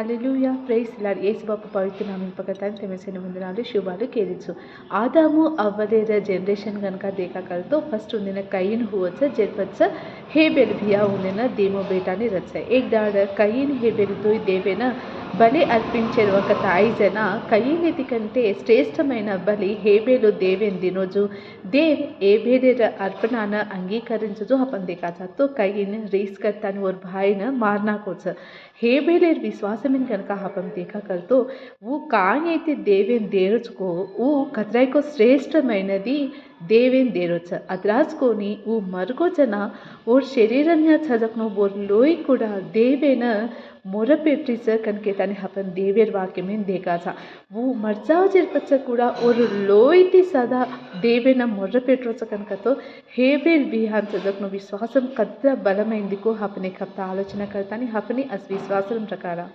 hallelujah praise lord ఏసుబాబు పవిత్ర నామం పగతాన్ని తెమసిన వందనాలు శుభాలు కేరించు ఆదాము అవ్వలేద జనరేషన్ కనుక దేకాకలతో ఫస్ట్ ఉందిన కయ్యన్ హువచ్చ జెర్పచ్చ హేబెల్ భియా ఉందిన దేమో బేటాని రచ్చ ఏక్ దాడ కయ్యన్ హేబెల్ దోయ్ దేవేన బలి అర్పించేది ఒక తాయి జನ కయ్యేది కంటే శ్రేష్టమైన బలి ಹೇಬೇಲು ದೇವೆಂದಿನೋಜು ದೇವ್ ಏಬೇಲೆರ ಅರ್ಪಣಾನ ಅಂಗೀಕರಿಂಚದು ಅಪಂದಿಕಾಚಾತು ಕೈಯಿನ ರೇಸ್ ಕರ್ತಾನೆ ಅವ್ರ ಭಾಯಿನ ಮಾರ್ನಾಕೋಚ ಹೇಬೇಲೆರ್ ವಿಶ್ವಾಸಮಿನ್ ಕನಕ ಹಪಂ ದೇಖಾ ಕರ್ತು ಊ ಕಾಂಗೈತೆ ದೇವೇನ್ ದೇರುಚ್ಕೋ ಊ ಕತ್ರಾಯ್ಕೋ ಶ್ರೇಷ್ಠమైనది దేవేన్ దేరోచ అద్రాజ్కోని ఓ మరుగోచన ఓ శరీరన్య చజక్ను ఓ లోయ్ కూడా దేవేన ಮೊರಪೆಟ್ಟಿಸಕನ್ಕೇತಾನೆ ದೇವೇರ್ ವಾಕ್ಯಮೇನ್ ದೇಗಾಸ ವೂ ಮರ್ಜಾಜಿರ್ಕಚ್ಚ ಕೂಡ ಅವರು ಲೋಯಿತಿ ಸದಾ ದೇವೇನ ಮೊರ್ರಪೆಟ್ಟಿಸಕನ್ಕತೋ ಹೇಬೇರ್ ಬಿಹಾನ್ ಸದಕ್ನು ವಿಶ್ವಾಸಂ ಕದ್ರ ಬಲಮೈಂದಿಕೋ ಹಪನೆ ಕಪ್ತ ಆಲೋಚನೆ ಕರ್ತಾನೆ ಹಪನೆ ಅಸ್ ವಿಶ್ವಾಸಂ ಪ್ರಕಾರ